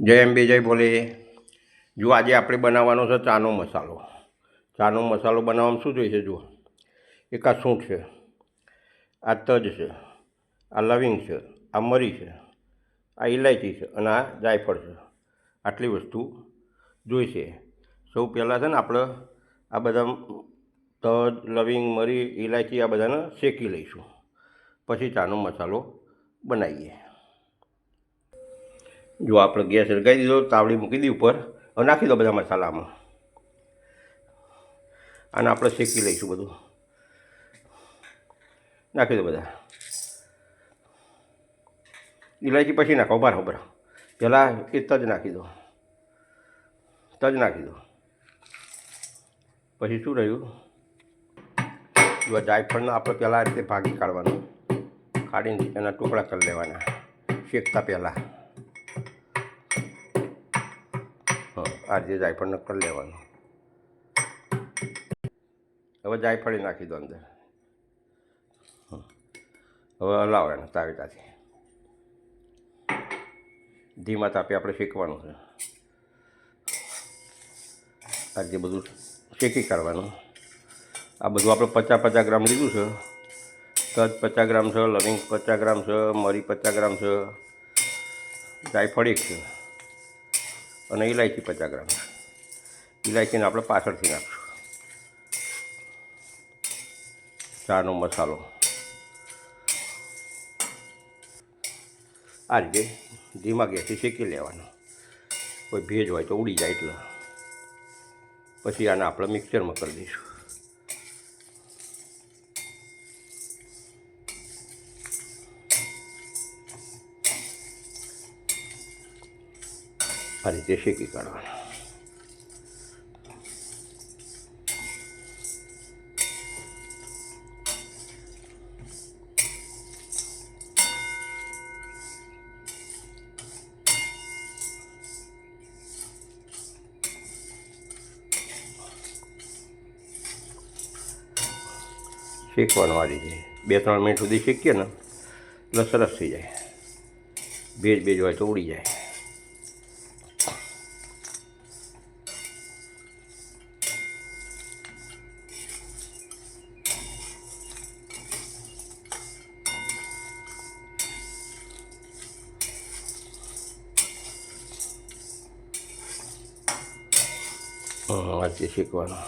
જય અંબે જય ભોલે જો આજે આપણે બનાવવાનો છે ચાનો મસાલો. ચાનો મસાલો બનાવવામાં શું જોઈશે જુઓ. એક આ સૂંઠ છે, આ તજ છે, આ લવિંગ છે, આ મરી છે, આ ઇલાયચી છે અને આ જાયફળ છે. આટલી વસ્તુ જોઈશે સૌ પહેલાં છે ને આપણે આ બધા તજ, લવિંગ, મરી ઇલાયચી આ બધાને શેકી લઈશું. પછી ચાનો મસાલો બનાવીએ. જો આપણે ગેસ લગાવી દીધો, તાવડી મૂકી દીધી ઉપર, હવે નાખી દો બધા મસાલામાં. અને આપણે શેકી લઈશું બધું. નાખી દો બધા. ઇલાયચી પછી નાખો બરાબર બરાબર પહેલાં એ તજ નાખી દો. તજ નાખી દો. પછી શું રહ્યું? જો જાયફળને આપણે પહેલાં આ રીતે ભાગી કાઢવાનું. કાઢીને એના ટુકડા કરી લેવાના. શેકતા પહેલાં. આ રીતે જાયફળને કરી લેવાનું. હવે જાયફળી નાખી દો અંદર. હવે હલાવો એને તાવીતાથી. ધીમા તાપે આપણે શેકવાનું છે. આજે બધું શેકી કાઢવાનું આ બધું આપણે પચાસ પચાસ ગ્રામ લીધું છે. તજ પચાસ ગ્રામ છે, લવિંગ પચાસ ગ્રામ છે, મરી પચાસ ગ્રામ છે. જાયફળ એક છે. અને ઇલાયચી પચાસ ગ્રામ. ઇલાયચીને આપણે પાછળથી નાખશું. ચાનો મસાલો. આ રીતે ધીમા ગેસથી શેકી લેવાનો. કોઈ ભેજ હોય તો ઉડી જાય એટલે. પછી આને આપણે મિક્સરમાં કરી દઈશું. આ રીતે શેકી કાઢવાનું શેકવાનું આ રીતે. બે ત્રણ મિનિટ સુધી શેકીએ ને એટલે સરસ થઈ જાય. ભેજ ભેજ હોય તો ઉડી જાય. આ રીતે શેકવાનું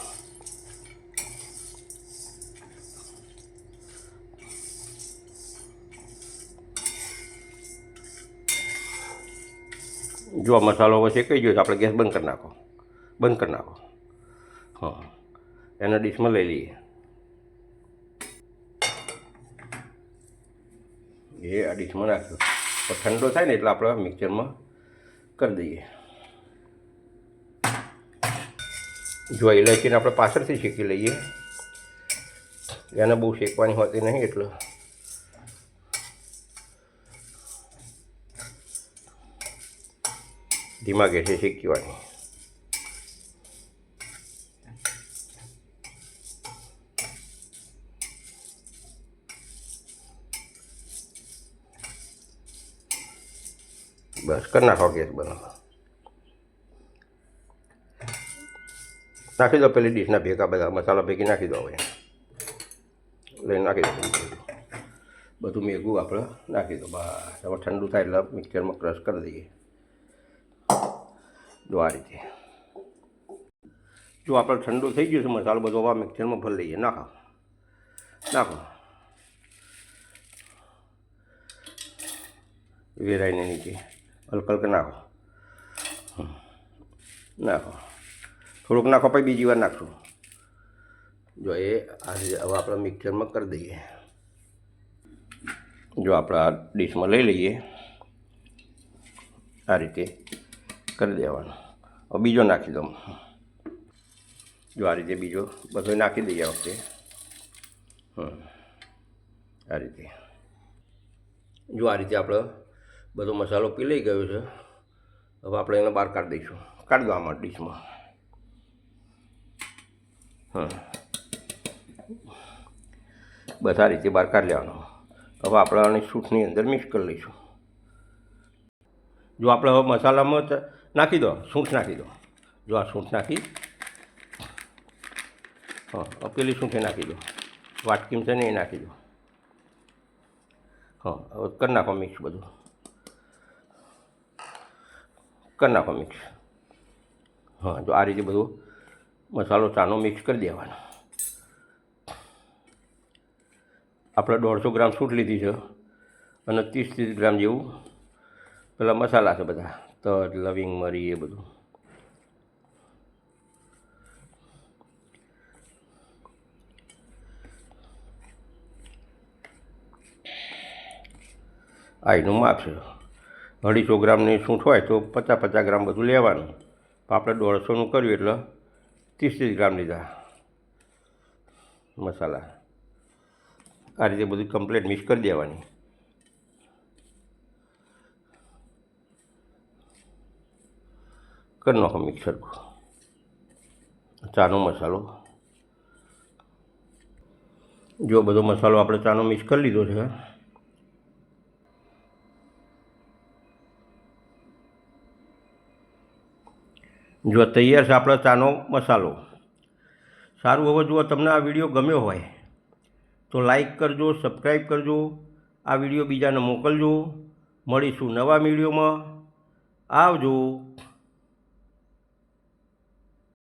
જો મસાલો શેકાઈ ગયો છે, આપણે ગેસ બંધ કરી નાખો. બંધ કરી નાખો. હા. એને ડીશમાં લઈ લઈએ. એ આ ડીશમાં નાખ્યો. તો ઠંડો થાય ને એટલે આપણે મિક્સરમાં કરી દઈએ. જો ઇલાયચીને આપણે પાછળથી શેકી લઈએ. એને બહુ શેકવાની હોતી નહીં એટલે. ધીમા ગેસે શેકવાની બસ કરી નાખો ગેસ બંધ નાખી દો પેલી ડીશના ભેગા બધા મસાલા ભેગી નાખી દો હવે. લઈને નાખી દો. બધું. મેઘું આપણે નાખી દો. બસ, હવે ઠંડુ થાય એટલે મિક્સરમાં ક્રશ કરી દઈએ. જો આ રીતે. જો આપણે ઠંડુ થઈ ગયું છે, મસાલો બધો હવે મિક્સરમાં ભરી લઈએ. નાખો. નાખો. વેરાઈને નીચે. હલક હલક નાખો. નાખો. થોડુંક નાખો, પછી બીજી વાર નાખશું. જો એ આજે હવે આપણે મિક્સરમાં કરી દઈએ. જો આપણે આ ડીશમાં લઈ લઈએ. આ રીતે કરી દેવાનો. હવે બીજો નાખી દઉં. જો આ રીતે બીજો બધો નાખી દઈએ આ વખતે. આ રીતે. જો આ રીતે આપણે બધો મસાલો પી લઈ ગયો છે. હવે આપણે એને બહાર કાઢી દઈશું. કાઢી દો આમાં ડીશમાં. બસ રીતે બહાર કાઢી લેવાનો. હવે આપણે આની સૂટની અંદર મિક્સ કરી લઈશું. જો આપણે હવે મસાલામાં નાખી દો, સૂંઠ નાખી દો. જો આ સૂંઠ નાખી. હા પેલી સૂંઠે નાખી દો. વાટકીમ છે ને એ નાખી દો. હા, હવે કરી નાખો મિક્સ બધું. કરી નાખો મિક્સ હા, જો આ રીતે બધું મસાલો ચાનો મિક્સ કરી દેવાનો. આપણે દોઢસો ગ્રામ સૂટ લીધી છે અને ત્રીસ ત્રીસ ગ્રામ જેવું પેલા મસાલા છે બધા. તજ, લવિંગ મરી એ બધું. આ એનું માપ છે. અઢીસો ગ્રામની સૂંઠ હોય તો પચાસ પચાસ ગ્રામ બધું લેવાનું. આપણે દોઢસોનું કર્યું એટલે ત્રીસ ત્રીસ ગ્રામ લીધા. મસાલા. આ રીતે બધું કમ્પ્લેટ મિક્સ કરી દેવાની. કરી નાખો મિક્સર ચાનો મસાલો. જો બધો મસાલો આપણે ચાનો મિક્સ કરી લીધો છે જો તૈયાર છે આપણો ચાનો મસાલો. સારું, હવે જો તમને આ વીડિયો ગમ્યો હોય, તો લાઈક કરજો, સબસ્ક્રાઈબ કરજો, આ વીડિયો બીજાને મોકલજો. મળીશું નવા વિડીયોમાં. આવજો.